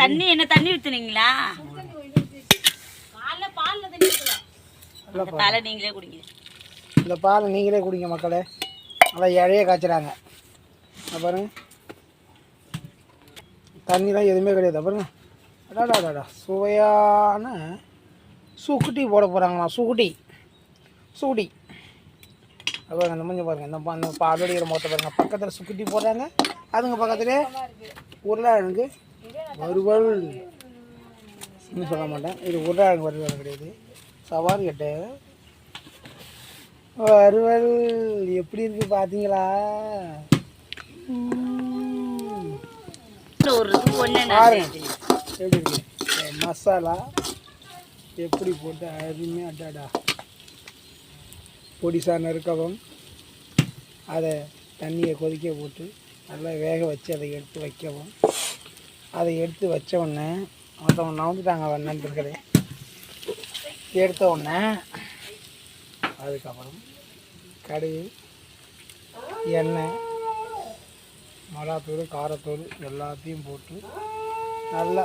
தண்ணி என்ன தண்ணி ஊத்துனீங்களா? பாலை நீங்களே குடிங்க. இந்த பாலை நீங்களே குடிங்க மக்களே. நல்லா இழைய காய்ச்சுறாங்க. பாருங்க. தண்ணிலாம் எதுவுமே கிடையாது. பாருங்க. அடாடா அடாடா சுவையான சுக்குட்டி போட போகிறாங்களாம் சுக்குட்டி. சுக்குட்டி. அது பாருங்க. இந்த மஞ்சள் பாருங்க இந்த பாலோடைய மொத்த பாருங்க. பக்கத்தில் சுக்குட்டி போடுறாங்க. அதுங்க பக்கத்துலேயே உருளைக்கிழங்கு வறுவல். இன்னும் சொல்ல மாட்டேன். இது உருளைக்கிழங்கு வறுவல் கிடையாது. சவாரி கட்டு வறுவல். எப்படி இருக்கு பார்த்தீங்களா எப்படி இருக்கு? மசாலா எப்படி போட்டு அருமையாக அட்டாடா பொடிசாக நறுக்கவும். அதை தண்ணியை கொதிக்க போட்டு நல்லா வேக வச்சு அதை எடுத்து வைக்கவும். அதை எடுத்து வச்ச உடனே மற்றவங்க நவுந்துட்டாங்க அவன் நண்பர்களே. எடுத்த உடனே அதுக்கப்புறம் கடுகு எண்ணெய் மிளகாத்தூள் காரத்தூள் எல்லாத்தையும் போட்டு நல்லா